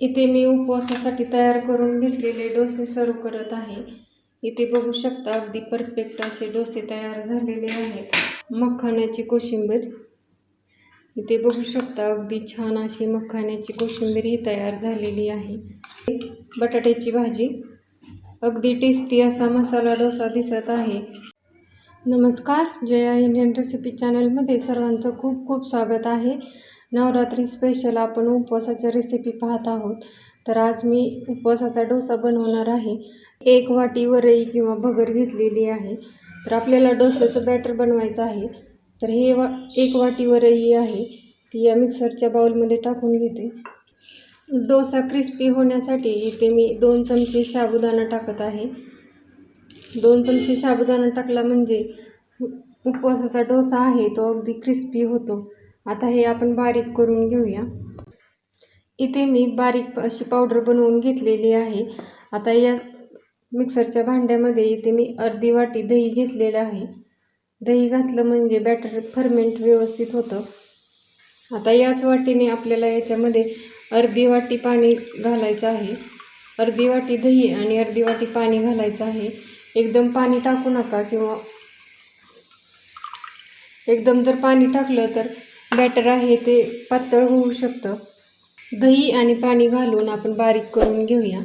इथे मी उपवासासाठी तयार करून घेतलेले डोसे सर्व करत आहे. इथे बघू शकता अगदी परफेक्ट असे डोसे तयार झालेले आहेत. मखाण्याची कोशिंबीर. इथे बघू शकता अगदी छान अशी मखाण्याची कोशिंबीर ही तयार झालेली आहे. बटाट्याची भाजी. अगदी टेस्टी असा मसाला डोसा दिसत आहे. नमस्कार. जया इंडियन रेसिपी चॅनलमध्ये सर्वांचं खूप खूप स्वागत आहे. नवरात्री स्पेशल आपण उपवासाच्या रेसिपी पाहत आहोत. तर आज मी उपवासाचा डोसा बनवणार आहे. एक वाटी वरई किंवा भगर घेतलेली आहे. तर आपल्याला डोस्याचं बॅटर बनवायचं आहे. तर हे वा एक वाटी वरई आहे. ती या मिक्सरच्या बाउलमध्ये टाकून घेते. डोसा क्रिस्पी होण्यासाठी इथे मी दोन चमचे साबुदाणा टाकत आहे. दोन चमचे साबुदाणा टाकला म्हणजे उपवासाचा डोसा आहे तो अगदी क्रिस्पी होतो. आता हे आपण बारीक करून घेऊया. इथे मी बारीक अशी पावडर बनवून घेतलेली आहे. आता या मिक्सरच्या भांड्यामध्ये इथे मी अर्धी वाटी दही घेतलेलं आहे. दही घातलं म्हणजे बॅटर फर्मेंट व्यवस्थित होतं. आता याच वाटीने आपल्याला याच्यामध्ये अर्धी वाटी पाणी घालायचं आहे. अर्धी वाटी दही आणि अर्धी वाटी पाणी घालायचं आहे. एकदम पाणी टाकू नका किंवा एकदम जर पाणी टाकलं तर बॅटर आहे ते पातळ होऊ शकतं. दही आणि पाणी घालून आपण बारीक करून घेऊया.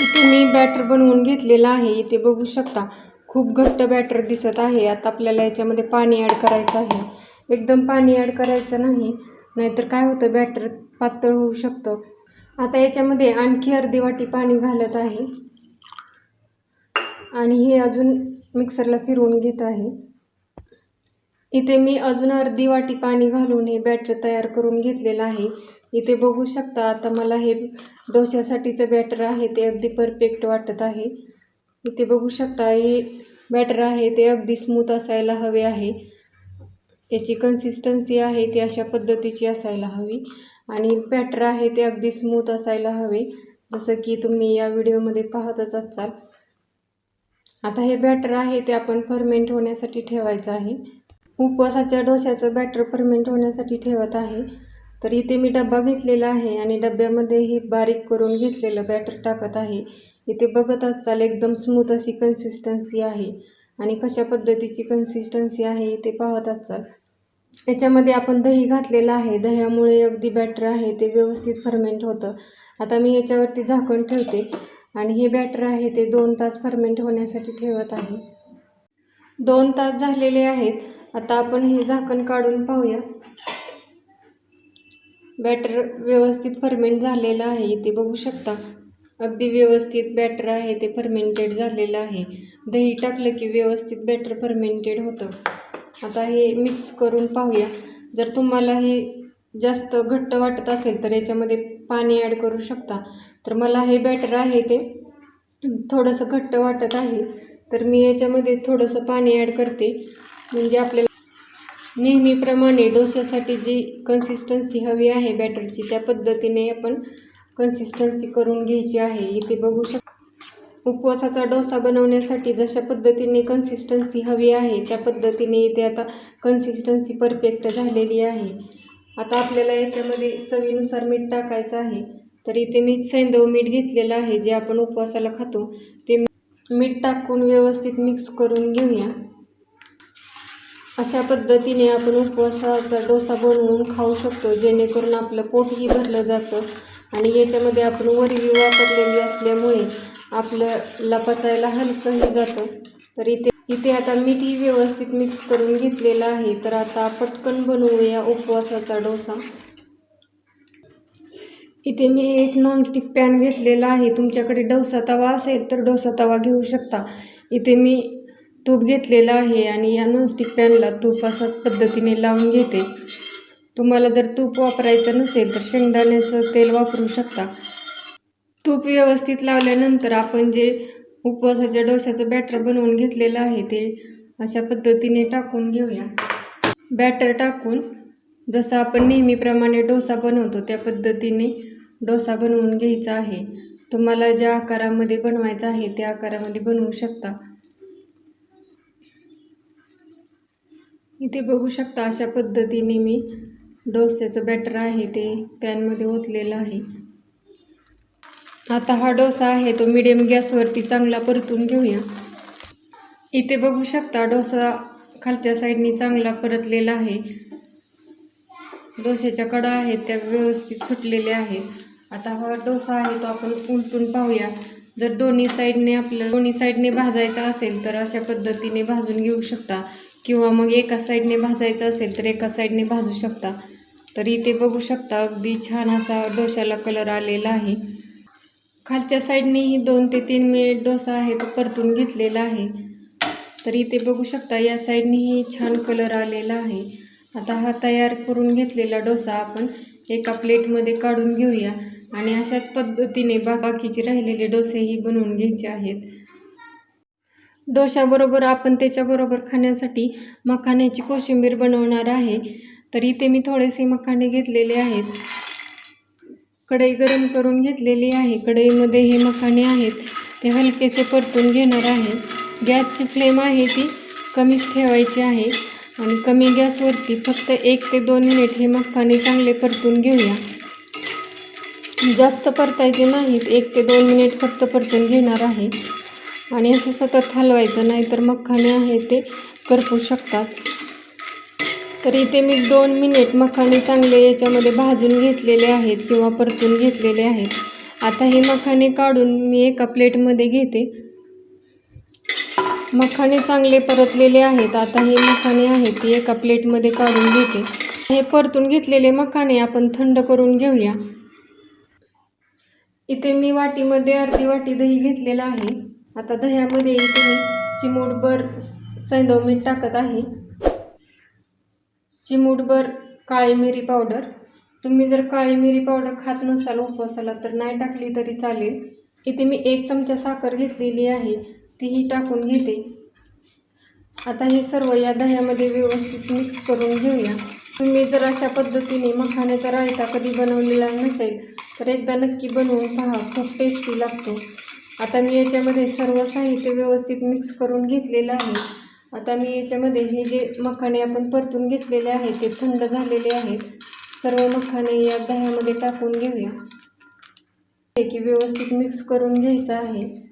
इथे मी बॅटर बनवून घेतलेलं आहे इथे बघू शकता. खूप घट्ट बॅटर दिसत आहे. आता आपल्याला याच्यामध्ये पाणी ॲड करायचं आहे. एकदम पाणी ॲड करायचं नाही नाहीतर काय होतं? बॅटर पातळ होऊ शकतं. आता याच्यामध्ये आणखी अर्धी वाटी पाणी घालत आहे. आणि हे अजून मिक्सरला फिरवून घेत आहे. इथे मी अजून अर्धी वाटी पाणी घालून हे बॅटर तयार करून घेतलेलं आहे. इथे बघू शकता आता मला हे डोश्यासाठीचं बॅटर आहे ते अगदी परफेक्ट वाटत आहे. इथे बघू शकता हे बॅटर आहे ते अगदी स्मूथ असायला हवे आहे. याची कन्सिस्टन्सी आहे ती अशा पद्धतीची असायला हवी. आणि बॅटर आहे ते अगदी स्मूथ असायला हवे. जसं की तुम्ही या व्हिडिओमध्ये पाहतच असाल. आता हे बॅटर आहे ते आपण फर्मेंट होण्यासाठी ठेवायचं आहे. उपवासाच्या डोश्याचं बॅटर फर्मेंट होण्यासाठी ठेवत आहे. तर इथे मी डब्बा घेतलेला आहे आणि डब्यामध्ये हे बारीक करून घेतलेलं बॅटर टाकत आहे. इथे बघत असाल एकदम स्मूथ अशी कन्सिस्टन्सी आहे. आणि कशा पद्धतीची कन्सिस्टन्सी आहे इथे पाहत असाल. याच्यामध्ये आपण दही घातलेलं आहे. दह्यामुळे अगदी बॅटर आहे ते व्यवस्थित फर्मेंट होतं. आता मी याच्यावरती झाकण ठेवते. आणि हे बॅटर आहे ते दोन तास फर्मेंट होण्यासाठी ठेवत आहे. दोन तास झालेले आहेत. आता आपण हे झाकण काढून पाहूया. बॅटर व्यवस्थित फर्मेंट झालेलं आहे इथे बघू शकता. अगदी व्यवस्थित बॅटर आहे ते फर्मेंटेड झालेलं आहे. दही टाकलं की व्यवस्थित बॅटर फर्मेंटेड होतं. आता हे मिक्स करून पाहूया. जर तुम्हाला हे जास्त घट्ट वाटत असेल तर याच्यामध्ये पाणी ॲड करू शकता. तर मला हे बॅटर आहे ते थोडंसं घट्ट वाटत आहे. तर मी याच्यामध्ये थोडंसं पाणी ॲड करते. म्हणजे आपल्याला नेहमीप्रमाणे डोश्यासाठी जी कन्सिस्टन्सी हवी आहे बॅटरची त्या पद्धतीने आपण कन्सिस्टन्सी करून घ्यायची आहे. इथे बघू शक उपवासाचा डोसा बनवण्यासाठी जशा पद्धतीने कन्सिस्टन्सी हवी आहे त्या पद्धतीने इथे आता कन्सिस्टन्सी परफेक्ट झालेली आहे. आता आपल्याला याच्यामध्ये चवीनुसार मीठ टाकायचं आहे. तर इथे मी सैंदव मीठ घेतलेलं आहे जे आपण उपवासाला खातो. ते मीठ टाकून व्यवस्थित मिक्स करून घेऊया. अशा पद्धतीने आपण उपवासाचा डोसा बनवून खाऊ शकतो जेणेकरून आपलं पोटही भरलं जातं आणि याच्यामध्ये आपण वरवी वापरलेली असल्यामुळे आपलं पचायला हलकंही जातं. तर इथे इथे आता मीठही व्यवस्थित मिक्स करून घेतलेलं आहे. तर आता पटकन बनवूया उपवासाचा डोसा. इथे मी एक नॉनस्टिक पॅन घेतलेला आहे. तुमच्याकडे डोसा तवा असेल तर डोसा तवा घेऊ शकता. इथे मी तूप घेतलेलं आहे आणि या नॉनस्टिक पॅनला तूप अशा पद्धतीने लावून घेते. तुम्हाला जर तूप वापरायचं नसेल तर शेंगदाण्याचं तेल वापरू शकता. तूप व्यवस्थित लावल्यानंतर आपण जे उपवासाच्या डोश्याचं बॅटर बनवून घेतलेलं आहे ते अशा पद्धतीने टाकून घेऊया. बॅटर टाकून जसं आपण नेहमीप्रमाणे डोसा बनवतो त्या पद्धतीने डोसा बनवून घ्यायचा आहे. तुम्हाला ज्या आकारामध्ये बनवायचा आहे त्या आकारामध्ये बनवू शकता. इथे बघू शकता अशा पद्धतीने मी डोस्याचं बॅटर आहे ते पॅनमध्ये ओतलेलं आहे. आता हा डोसा आहे तो मिडियम गॅसवरती चांगला परतून घेऊया. इथे बघू शकता डोसा खालच्या साईडनी चांगला परतलेला आहे. डोश्याच्या कडा आहेत त्या व्यवस्थित सुटलेल्या आहेत. आता हा डोसा आहे तो आपण उलटून पाहूया. जर दोन्ही साईडने आपल्याला दोन्ही साईडने भाजायचा असेल तर अशा पद्धतीने भाजून घेऊ शकता. किंवा मग एका साईडने भाजायचं असेल तर एका साईडने भाजू शकता. तर इथे बघू शकता. अगदी छान असा डोशाला कलर आलेला आहे. खालच्या साईडनेही दोन ते तीन मिनिट डोसा आहे तो परतून घेतलेला आहे. तर इथे बघू शकता. या साईडनेही छान कलर आलेला आहे. आता हा तयार करून घेतलेला डोसा आपण एका प्लेटमध्ये काढून घेऊया. आणि अशाच पद्धतीने बाकीचे राहिलेले डोसेही बनवून घ्यायचे आहेत. डोशाबरोबर आपण त्याच्याबरोबर खाण्यासाठी मखाण्याची कोशिंबीर बनवणार आहे. तर इथे मी थोडेसे मखाणे घेतलेले आहेत. कढई गरम करून घेतलेली आहे. कढईमध्ये हे मखाणे आहेत. ते हलकेसे परतून घेणार आहे. गॅसची फ्लेम आहे ती कमीच ठेवायची आहे. आणि कमी गॅसवरती फक्त एक ते दोन मिनिट हे मखाणे चांगले परतून घेऊया. जास्त परतायचे नाहीत. एक ते दोन मिनिट फक्त परतून घेणार आहे. आणि असं सतत हलवायचं नाही तर मखाणे आहे ते करपू शकतात. तर इथे मी दोन मिनिट मखाणे चांगले याच्यामध्ये भाजून घेतलेले आहेत किंवा परतून घेतलेले आहेत. आता हे मखाणे काढून मी एका प्लेटमध्ये घेते. मखाणे चांगले परतलेले आहेत. आता हे मखाणे आहेत ती एका प्लेटमध्ये काढून घेते. हे परतून घेतलेले मखाणे आपण थंड करून घेऊया. इथे मी वाटीमध्ये अर्धी वाटी दही घेतलेलं आहे. आता दह्यामध्ये इथे मी चिमूटभर सैंदव मीठ टाकत आहे. चिमूटभर काळी मिरी पावडर. तुम्ही जर काळी मिरी पावडर खात नसाल उपवासाला तर नाही टाकली तरी चालेल. इथे मी एक चमचा साखर घेतलेली आहे तीही टाकून घेते. आता हे सर्व या दह्यामध्ये व्यवस्थित मिक्स करून घेऊया. तुम्ही जर अशा पद्धतीने मखाण्याचा रायता कधी बनवलेला नसेल तर एकदा नक्की बनवून पहा खूप टेस्टी लागतो. आता मी याच्यामध्ये सर्व साहित्य व्यवस्थित मिक्स करून घेतलेलं आहे. आता मी याच्यामध्ये हे जे मखाणे आपण परतून घेतलेले आहे ते थंड झालेले आहेत. सर्व मखाणे या दह्यामध्ये टाकून घेऊया. हे की व्यवस्थित मिक्स करून घ्यायचं आहे.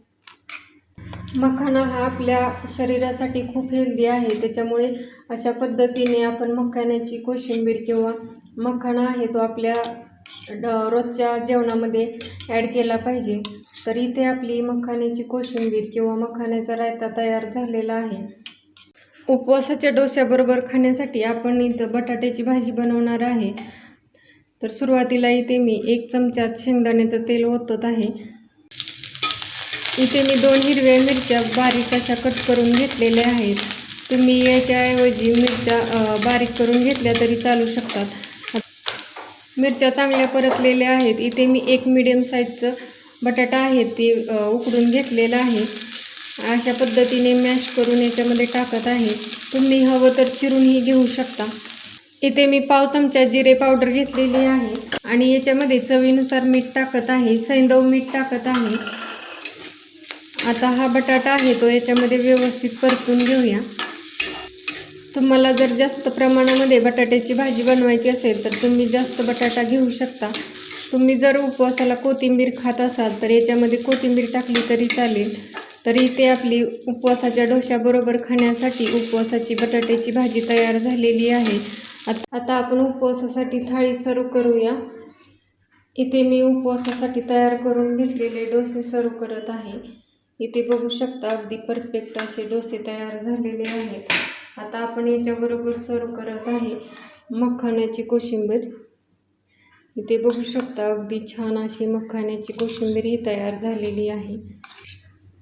मखाना हा आपल्या शरीरासाठी खूप हेल्दी आहे. त्याच्यामुळे अशा पद्धतीने आपण मखाण्याची कोशिंबीर किंवा मखाणा आहे तो आपल्या ड- रोजच्या जेवणामध्ये ॲड केला पाहिजे. तर इथे आपली मखाण्याची कोशिंबीर किंवा मखाण्याचा रायता तयार झालेला आहे. उपवासाच्या डोस्याबरोबर खाण्यासाठी आपण इथं बटाट्याची भाजी बनवणार आहे. तर सुरुवातीला इथे मी एक चमच्यात शेंगदाण्याचं तेल ओतत आहे. इथे मी दोन हिरव्या मिरच्या बारीक अशा कट करून घेतलेल्या आहेत. तुम्ही याच्याऐवजी मिरच्या बारीक करून घेतल्या तरी चालू शकतात. मिरच्या चांगल्या परतलेल्या आहेत. इथे मी एक मिडियम साईजचं बटाटा आहे ते उकडून घेतलेलं आहे. अशा पद्धतीने मॅश करून याच्यामध्ये टाकत आहे. तुम्ही हवं तर चिरूनही घेऊ शकता. इथे मी पाव चमचा जिरे पावडर घेतलेली आहे आणि याच्यामध्ये चवीनुसार मीठ टाकत आहे. सैंदव मीठ टाकत आहे. आता हा बटाटा आहे तो याच्यामध्ये व्यवस्थित परतून घेऊया. तुम्हाला जर जास्त प्रमाणामध्ये बटाट्याची भाजी बनवायची असेल तर तुम्ही जास्त बटाटा घेऊ शकता. तुम्ही जर उपवासाला कोथिंबीर खात असाल तर याच्यामध्ये कोथिंबीर टाकली तरी चालेल. तरी इथे आपली उपवासाच्या डोश्याबरोबर खाण्यासाठी उपवासाची बटाट्याची भाजी तयार झालेली आहे. आत- आता आपण उपवासासाठी थाळी सर्व करूया. इथे मी उपवासासाठी तयार करून घेतलेले डोसे सर्व करत आहे. इथे बघू शकता अगदी परफेक्ट असे डोसे तयार झालेले आहेत. आता आपण याच्याबरोबर सर्व करत आहे मखाण्याची कोशिंबीर. इथे बघू शकता अगदी छान अशी मखाण्याची कोशिंबीर ही तयार झालेली आहे.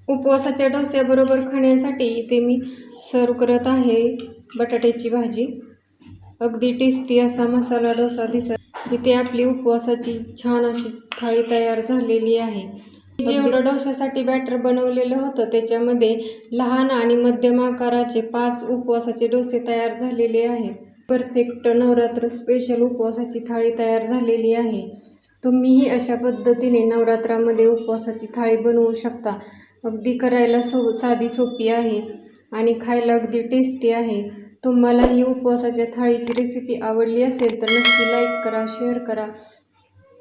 उपवासाच्या डोस्याबरोबर खाण्यासाठी इथे मी सर्व करत आहे बटाट्याची भाजी. अगदी टेस्टी असा मसाला डोसा दिसत इथे आपली उपवासाची छान अशी थाळी तयार झालेली आहे. जेवढं डोश्यासाठी बॅटर बनवलेलं होतं त्याच्यामध्ये लहान आणि मध्यम आकाराचे पाच उपवासाचे डोसे तयार झालेले आहेत. परफेक्ट नवरात्र स्पेशल उपवासाची थाळी तयार झालेली आहे. तुम्हीही अशा पद्धतीने नवरात्रामध्ये उपवासाची थाळी बनवू शकता. अगदी करायला सो साधी सोपी आहे आणि खायला अगदी टेस्टी आहे. तुम्हाला ही उपवासाच्या थाळीची रेसिपी आवडली असेल तर नक्की लाईक करा शेअर करा.